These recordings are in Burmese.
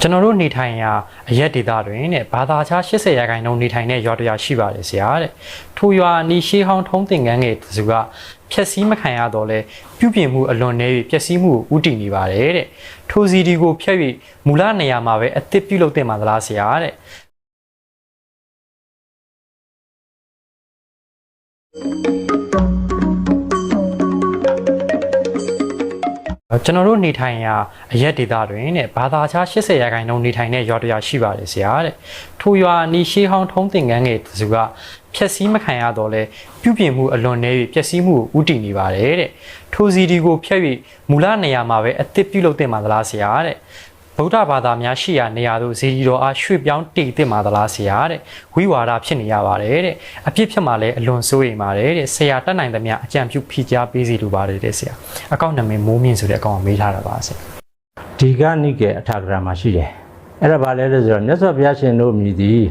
ကျွန်တော်တို့နေထိုင်ရာအရက်ဒေသတွင်တဲ့ဘာသာခြား80ရာခိုင်နှုန်းနေထိုင်တဲ့ရွာတစ်ရွာရှိပါတယ်ဆရာတဲ့ထိုရွာအနီးရှိဟောင်းထုံးတင်ကန်းငယ်တစုကဖြက်စီးမခံရတော့လဲပြုပြင်မှုအလွန်နည်းပြီးပျက်စီးမှုကိုဥတည်နေပါတယ်တဲ့ထိုစီဒီကိုဖျက်၍မူလနေရာမှာပဲအသစ်ပြုလုပ်တင်ပါသလားဆရာတဲ့ ကျွန်တော်တို့နေထိုင်ရာအရက်ဒေသတွင်တဲ့ဘာသာခြား80ရာခိုင်နှုန်းနေထိုင်တဲ့ရွာတစ်ရွာရှိပါတယ်ဆရာတဲ့ထိုရွာအနီးရှိဟောင်းထုံးတင်ကန်းငယ်တစုကဖြက်စီးမခံရတော့လဲပြုပြင်မှုအလွန်နည်းပြီးပျက်စီးမှုကိုဥတည်နေပါတယ်တဲ့ထိုစီဒီကိုဖျက်၍မူလနေရာမှာပဲအသစ်ပြုလုပ်တင်ပါသလားဆရာတဲ့ ဗုဒ္ဓဘာသာများရှိရာနေရာသို့ဇေဒီတော်အားရွှေ့ပြောင်းတည်တင်ပါသလားဆရာတဲ့ဝိဝါဒဖြစ်နေရပါတယ်တဲ့အပြစ်ဖြစ်မှလည်းအလွန်စိုးရိမ်ပါတယ်တဲ့ဆရာတက်နိုင်သမျှအကြံပြုဖိကြားပေးစီလိုပါတယ်တဲ့ဆရာအကောင့်နာမည်မိုးမြင့်ဆိုတဲ့အကောင့်ကိုမေးထားတာပါဆရာဒီကနိကေအထာဂရမှာရှိတယ်အဲ့ဒါဘာလဲလဲဆိုတော့မြတ်စွာဘုရားရှင်တို့မြည်သည်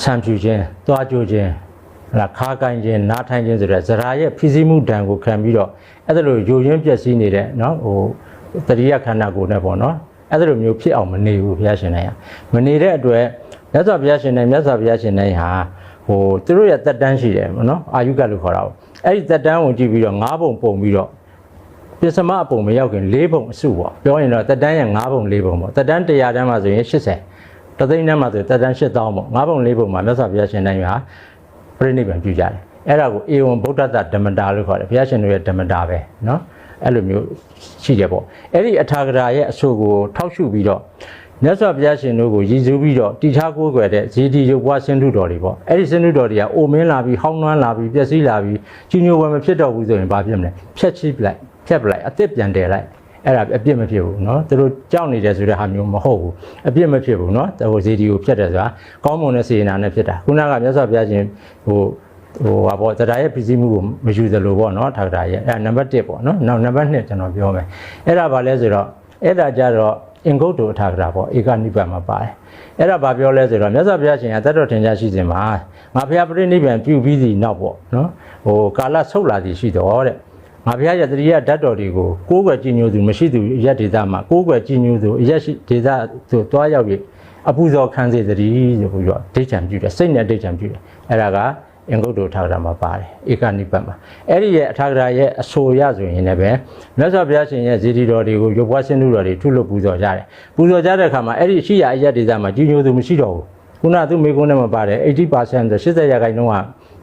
ဆံဖြူခြင်းသွားကြိုခြင်းဟလာခါကိုင်းခြင်းနားထိုင်ခြင်းဆိုတဲ့ဇရာရဲ့ဖိစီးမှုဒဏ်ကိုခံပြီးတော့အဲ့ဒါလိုယိုရင်းပျက်စီးနေတဲ့နော်ဟိုတတိယခန္ဓာကိုယ်နဲ့ပေါ့နော် အဲ့လိုမျိုးဖြစ်အောင်မနေဘူးဘုရားရှင်နိုင်ကမနေတဲ့အတွက်မြတ်စွာဘုရားရှင်နိုင်မြတ်စွာဘုရားရှင်နိုင်ဟာဟိုသူတို့ရဲ့တက်တန်းရှိတယ်မနော်အာယုကလို့ခေါ်တာပေါ့အဲ့ဒီတက်တန်းကိုကြည့်ပြီးတော့၅ပုံပုံပြီးတော့ပစ္စမအပုံမရောက်ခင်၄ပုံအစုပေါ့ပြောရင်တော့တက်တန်းရဲ့၅ပုံ၄ပုံပေါ့တက်တန်း၁၀၀တန်းမှာဆိုရင်80တသိန်းတန်းမှာဆိုတက်တန်း8000ပေါ့၅ပုံ၄ပုံမှာမြတ်စွာဘုရားရှင်နိုင်ဟာပြိဋိနိဗ္ဗာန်ပြုကြတယ်အဲ့ဒါကိုအေဝံဗုဒ္ဓတဓမ္မတာလို့ခေါ်တယ်ဘုရားရှင်တို့ရဲ့ဓမ္မတာပဲနော် အဲ့လိုမျိုးရှိတယ်ပေါ့အဲ့ဒီအထာဂရာရဲ့အဆိုကိုထောက်ရှုပြီးတော့မြတ်စွာဘုရားရှင်တို့ကိုရည်စူးပြီးတော့တိထားကိုးကွယ်တဲ့ဇေဒီရုပ်ဘွားဆင်းထုတော်တွေပေါ့အဲ့ဒီဆင်းထုတော်တွေကအိုမင်းလာပြီးဟောင်းနှွမ်းလာပြီးပျက်စီးလာပြီးကြီးညိုဝယ်မဖြစ်တော့ဘူးဆိုရင်ဘာဖြစ်မလဲဖြက်ချိပလိုက် ဖြတ်ပလိုက်အသစ်ပြန်တယ်လိုက်အဲ့ဒါအပြစ်မဖြစ်ဘူးเนาะသူတို့ကြောက်နေတယ်ဆိုတဲ့ဟာမျိုးမဟုတ်ဘူးအပြစ်မဖြစ်ဘူးเนาะဟိုဇေဒီကိုဖြတ်တယ်ဆိုတာကောင်းမွန်တဲ့စေနာနဲ့ဖြစ်တာခုနကမြတ်စွာဘုရားရှင်ဟို ဟိုဟာပေါ့တတာရဲ့ပြည်စည်းမှုကိုမယူသလိုပေါ့နော်ထတာရဲ့အဲနံပါတ်1ပေါ့နော်နောက်နံပါတ်2ကျွန်တော်ပြောမယ်အဲ့ဒါဘာလဲဆိုတော့အဲ့ဒါကြတော့အင်ဂုတ်တုထတာပေါ့ဧကနိဗ္ဗာန်မှာပါတယ်အဲ့ဒါဘာပြောလဲဆိုတော့မြတ်စွာဘုရားရှင်ကတတ်တော်ထင်ရှားရှိစဉ်မှာငါဘုရားပြိနိဗ္ဗာန်ပြုပြီးစီနောက်ပေါ့နော်ဟိုကာလဆုတ်လာသည်ရှိတော်တဲ့ငါဘုရားရဲ့တတိယဓာတ်တော်တွေကိုကိုးကွယ်ကြည်ညိုသူမရှိသူအရက်ဒေသမှာကိုးကွယ်ကြည်ညိုသူအရက်ဒေသသို့တွားရောက်ပြီးအပူဇော်ခံစေတည်းဆိုပြီးတော့ဒိဋ္ဌံပြုတယ်စိတ်နဲ့ဒိဋ္ဌံပြုတယ်အဲ့ဒါက အင်္ဂုတ္တထာဂရမှာပါတယ်ဧကနိပတ်မှာအဲ့ဒီရဲ့အထာဂရရဲ့အဆိုရဆိုရင်လည်းပဲမြတ်စွာဘုရားရှင်ရဲ့ဇေဒီတော်တွေကိုရုပ်ဘွားဆင်းထုတော်တွေထုလို့ပူဇော်ကြတယ်ပူဇော်ကြတဲ့အခါမှာအဲ့ဒီရှိရအရက်ဒေသမှာကြည်ညိုသူမရှိတော့ဘူးခုနကသူ့မိကုန်းနဲ့မပါတယ်80%ဆို80ရာခိုင်နှုန်းက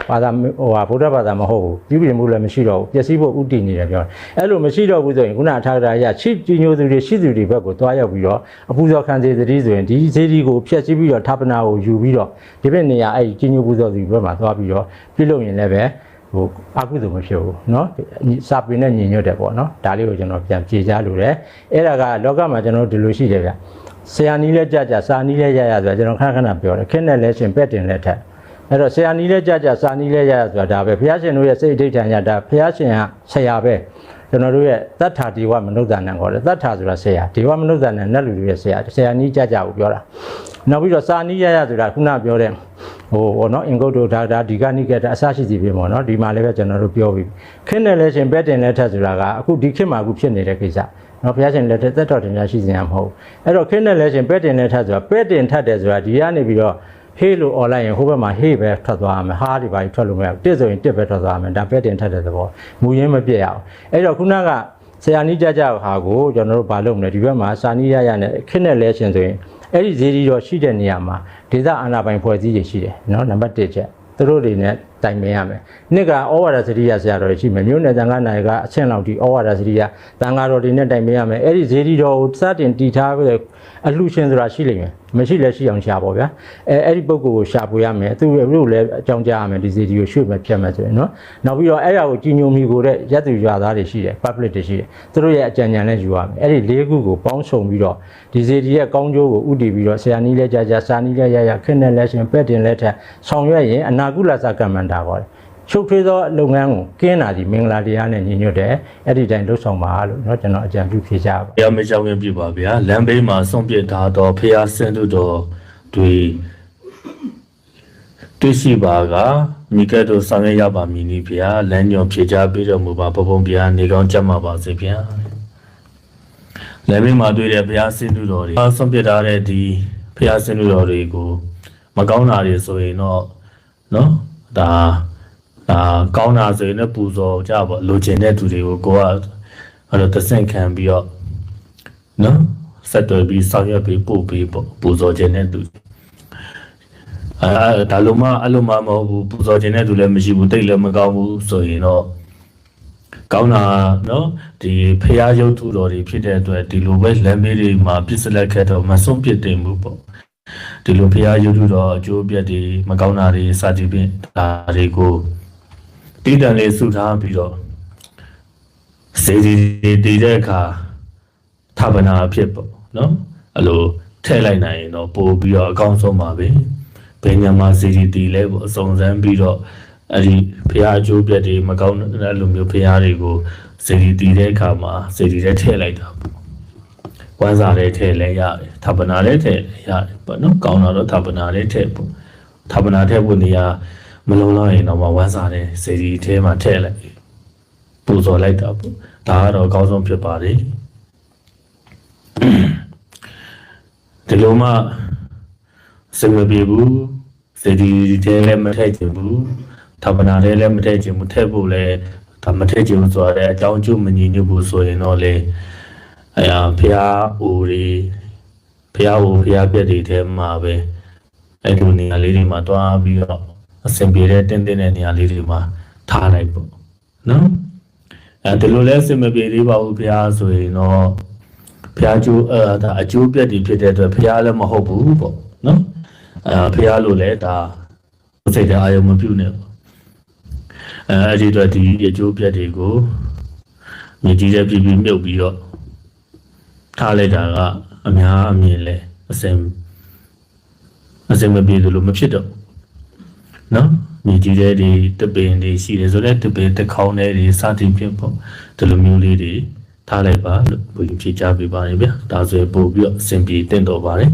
ဘာသာဟိုဟာဗုဒ္ဓဘာသာမဟုတ်ဘူးပြုပြင်မှုလည်းမရှိတော့ဘူးပျက်စီးဖို့ဥတည်နေတယ်ပြောတယ်အဲ့လိုမရှိတော့ဘူးဆိုရင်ခုနအထာဂရာရချစ်ကြည်ညိုသူတွေရှိသူတွေဘက်ကိုတွားရောက်ပြီးတော့အပူဇော်ခံစေတည်းဆိုရင်ဒီဇေဒီကိုဖျက်ဆီးပြီးတော့ဌာပနာကိုယူပြီးတော့ဒီဘက်နေရာအဲ့ဒီကြည်ညိုပူဇော်သူဘက်မှာသွားပြီးတော့ပြုလုပ်ရင်လည်းပဲဟိုအကုသိုလ်မဖြစ်ဘူးเนาะစာပင်နဲ့ညီညွတ်တယ်ပေါ့เนาะဒါလေးကိုကျွန်တော်ပြန်ပြေချလို့တယ်အဲ့ဒါကလောကမှာကျွန်တော်ဒီလိုရှိတယ်ဗျဆရာနီးလဲကြကြစာနီးလဲရရဆိုတော့ကျွန်တော်ခဏခဏပြောတယ်ခင်းနဲ့လဲရှင်ပက်တင်လဲထက် အဲ့တော့ဆရာနီးလဲကြကြစာနီးလဲရရဆိုတာဒါပဲဘုရားရှင်တို့ရဲ့စိတ်အဋ္ဌာန်ရတာဘုရားရှင်ကဆရာပဲကျွန်တော်တို့ရဲ့တတ္ထာဒီဝမနုဿာနံခေါ်တယ်တတ္ထာဆိုတာဆရာဒီဝမနုဿာနံနတ်လူတွေရဲ့ဆရာဆရာနီးကြကြကိုပြောတာနောက်ပြီးတော့စာနီးရရဆိုတာခုနပြောတဲ့ဟိုဟောနော်အင်္ဂုတ္တဒါဒါဒီကနိကေတအစရှိစီပြီပေါ့နော်ဒီမှာလည်းပဲကျွန်တော်တို့ပြောပြီးခင်းတယ်လဲရှင်ပဲတင်လဲထက်ဆိုတာကအခုဒီခေတ်မှာအခုဖြစ်နေတဲ့ကိစ္စနော်ဘုရားရှင်လက်ထက်သက်တော်တင်များရှိစင်ရမဟုတ်အဲ့တော့ခင်းတယ်လဲရှင်ပဲတင်လဲထက်ဆိုတာပဲတင်ထက်တယ်ဆိုတာဒီကနေပြီးတော့ ဟေးလို့អော်လိုက်ရင်ဟိုဘက်မှာဟေးပဲထွက်သွားရမယ်ဟာဒီပါကြီးထွက်လို့မရဘူးတစ်ဆိုရင်တစ်ပဲထွက်သွားရမယ်ဒါပဲတင်ထက်တဲ့သဘောမူရင်းမပြည့်ရအောင်အဲ့တော့ခုနကဆရာနီးကြကြဟာကိုကျွန်တော်တို့ဘာလုပ်မလဲဒီဘက်မှာစာနီးရရနဲ့ခင်းနဲ့လဲရှင်ဆိုရင်အဲ့ဒီဇေဒီတော်ရှိတဲ့နေရာမှာဒေသအာဏာပိုင်ဖွဲ့စည်းတွေရှိတယ်နော်နံပါတ်1ချက်သူတို့တွေနဲ့တိုင်ပင်ရမယ်နှစ်ကဩဝါဒစရိယဆရာတော်တွေရှိမယ်မြို့နယ်တန်ခါနိုင်ကအဆင့်လောက်ဒီဩဝါဒစရိယတန်ခါတော်တွေနဲ့တိုင်ပင်ရမယ်အဲ့ဒီဇေဒီတော်ကိုစတင်တည်ထားပြီးတော့အလှရှင်ဆိုတာရှိလိမ့်မယ်မရှိလည်းရှိအောင်ရှာပေါ့ဗျာအဲအဲ့ဒီပုဂ္ဂိုလ်ကိုရှာပွေရမယ်သူတို့လည်းအကြောင်းကြားရမယ်ဒီဇေဒီကိုရွှေ့မယ်ဖြတ်မယ်ဆိုရင်နော်နောက်ပြီးတော့အဲ့ဒါကိုကြီးညိုမိကိုတဲ့ရက်သူရွာသားတွေရှိတယ် public တွေရှိတယ်သူတို့ရဲ့အကြံဉာဏ်နဲ့ယူရမယ်အဲ့ဒီလေးခုကိုပေါင်းစုံပြီးတော့ဒီဇေဒီရဲ့ကောင်းကျိုးကိုဥတည်ပြီးတော့ဆရာနီးလဲကြာကြာစာနီးလဲရရခက်နဲ့လဲရှင်ပဲ့တင်လဲထက်ဆောင်ရွက်ရင်အနာကုလသကမ္မန္တာခေါ်တယ် ချုပ်ထွေးသောလုပ်ငန်းကိုကင်းတာဒီမင်္ဂလာတရားနဲ့ညီညွတ်တယ်အဲ့ဒီတိုင်းလှုပ်ဆောင်ပါလို့เนาะကျွန်တော်အကြံပြုဖြေချပါ ဘုရားမကြောက်ရင်ပြပါဗျာလမ်းဘေးမှာဆုံးပြထားသောဖျားဆင်းသူတော်တွေတွေ့ရှိပါကမိကတ်တို့ဆောင်ရွက်ရပါမည်နိဗျာလမ်းညွန်ဖြေချပေးတော်မူပါဘုံဘုံဗျာနေကောင်းကြမှာပါစေဗျာ လည်းဘေးမှာတွေ့တဲ့ဘုရားဆင်းတုတော်တွေဆုံးပြထားတဲ့ဒီဘုရားဆင်းတုတော်တွေကိုမကောင်းတာတွေဆိုရင်တော့နော် ဒါအာကောင်းတာဆိုရင်လည်းပူဇော်ကြပါလိုချင်တဲ့သူတွေကိုကိုကအဲ့လိုတဆင့်ခံပြီးတော့နော်ဆက်သွယ်ပြီးဆောင်ရွက်ပြီးပို့ပြီးပူဇော်ခြင်းတဲ့သူအဲဒါလုံးမအလုံးမမဟုတ်ဘူးပူဇော်ခြင်းတဲ့သူလည်းမရှိဘူးတိတ်လည်းမကောင်းဘူးဆိုရင်တော့ကောင်းတာနော်ဒီဖရာရုပ်ထုတော်တွေဖြစ်တဲ့အတွက်ဒီလိုပဲလမ်းမေးတွေမှာပြစ်စလက်ခဲ့တော့မဆုံးပြစ်တင်ဘူးပေါ့ ဒီလိုဖရာယုတ်ထုတော်အကျိုးပြက်တွေမကောင်းတာတွေစသည်ဖြင့်ဒါတွေကိုတည်တံလေးစုထားပြီးတော့စေစီတည်တဲ့အခါသဗ္ဗနာအဖြစ်ပေါ့နော်အဲ့လိုထည့်လိုက်နိုင်ရင်တော့ပို့ပြီးတော့အကောင်းဆုံးပါပဲဘယ်ညမှာစေစီတည်လဲပေါ့အစုံစမ်းပြီးတော့အဲ့ဒီဖရာအကျိုးပြက်တွေမကောင်းတဲ့လိုမျိုးဖရာတွေကိုစေတီတည်တဲ့အခါမှာစေတီထဲထည့်လိုက်တာပေါ့ ဝမ်းစာထဲထည့်လဲရတယ်ထပ်ပနာလည်းထည့်လဲရတယ်ပေါ့နော်ကောင်းတော့ထပ်ပနာလည်းထည့်ပေါ့ထပ်ပနာထည့်ဖို့နေရာမလုံလောက်ရင်တော့မှဝမ်းစာထဲစေတီထဲမှာထည့်လိုက်ပူဇော်လိုက်တာပေါ့ဒါကတော့အကောင်းဆုံးဖြစ်ပါတယ်ဒီလိုမှစင်မပြေဘူးစေတီထဲလည်းမထည့်ချင်ဘူးဌာပနာလည်းလည်းမထည့်ချင်ဘူးထည့်ဖို့လည်းဒါမထည့်ချင်ဘူးဆိုတော့အကြောင်းကျိုးမညီညွတ်ဘူးဆိုရင်တော့လေ အဲအဖះအိုတွေဖះအိုဖះပြက်တွေထဲမှာပဲအဲ့လိုနေရာလေးတွေမှာတွားပြီးတော့အဆင်ပြေတဲ့တင်းတင်းတဲ့နေရာလေးတွေမှာထားလိုက်ပေါ့နော်အဲဒီလိုလဲအဆင်မပြေသေးပါဘူးဖះဆိုရင်တော့ဖះကျိုးအဲဒါအကျိုးပြက်တွေဖြစ်တဲ့အတွက်ဖះလည်းမဟုတ်ဘူးပေါ့နော်အဲဖះလို့လဲဒါစိတ်ဓာတ်အာရုံမပြုနဲ့ပေါ့အဲအဲ့ဒီတော့ဒီအကျိုးပြက်တွေကိုမြေကြီးတဲ့ပြပြီးမြုပ်ပြီးတော့ ထားလိုက်တာကအများအမြင်လဲအစင်အစင်မပြေလို့မဖြစ်တော့နော်မြေကြီးတဲ့ဒီတပင်တွေရှိတယ်ဆိုတော့တပင်တစ်ခေါင်းတွေစတင်ဖြစ်ပေါ့ဒီလိုမျိုးလေးတွေထားလိုက်ပါလို့ဘုရင်ဖြေချပေးပါတယ်ဗျာဒါဆိုပို့ပြီးတော့အစင်ပြေတင့်တော်ပါတယ်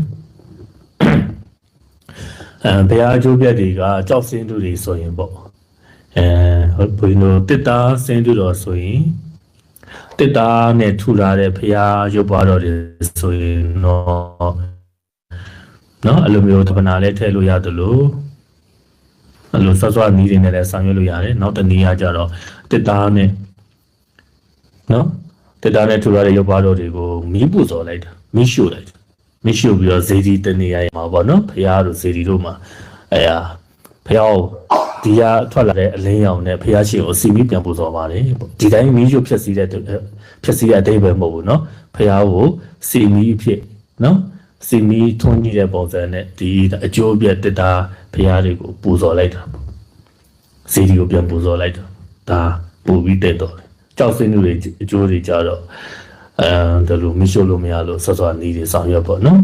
အဲဘုရားအကျိုးပြတ်တွေကကြောက်စင်းတူတွေဆိုရင်ပေါ့အဲဘုရင်တို့တစ်တာစင်းတူတော်ဆိုရင် တစ်သားနဲ့ထူလာတဲ့ဖရာရုပ်ပွားတော်တွေဆိုရင်တော့နော်အဲ့လိုမျိုးတပနာလေးထည့်လို့ရတယ်လို့အဲ့လိုဆွတ်ဆွတ်နီးတွေနဲ့လည်းဆောင်ရွက်လို့ရတယ်နောက်တစ်နည်းကကြတော့တစ်သားနဲ့နော်တစ်သားနဲ့ထူလာတဲ့ရုပ်ပွားတော်တွေကိုမီးပူဇော်လိုက်တာမီးရှို့လိုက်တာမီးရှို့ပြီးတော့ဇေဒီတနေရာမှာပေါ့နော်ဖရာတို့ဇေဒီတို့မှာအဲဟာဖရာကို ဒီကထွက်လာတဲ့အလင်းရောင်နဲ့ဖះရှင်ကိုစီမီပြန်ပူဇော်ပါတယ်ပေါ့ဒီတိုင်းမီးရုပ်ဖြစ်စီတဲ့ဖြစ်စီတဲ့အတိတ်ပဲမဟုတ်ဘူးเนาะဖះကိုစီမီဖြစ်เนาะစီမီထွန်းကြီးတဲ့ပုံစံနဲ့ဒီအကျိုးပြက်တစ်တာဖះတွေကိုပူဇော်လိုက်တာပေါ့စီဒီကိုပြန်ပူဇော်လိုက်တာဒါပူပြီးတဲ့တော့ကြောက်စင်းတွေအကျိုးတွေကြတော့အဲဒီလိုမရှိလို့မရလို့ဆော့ဆော့နီးတွေဆောင်ရွက်ပေါ့เนาะ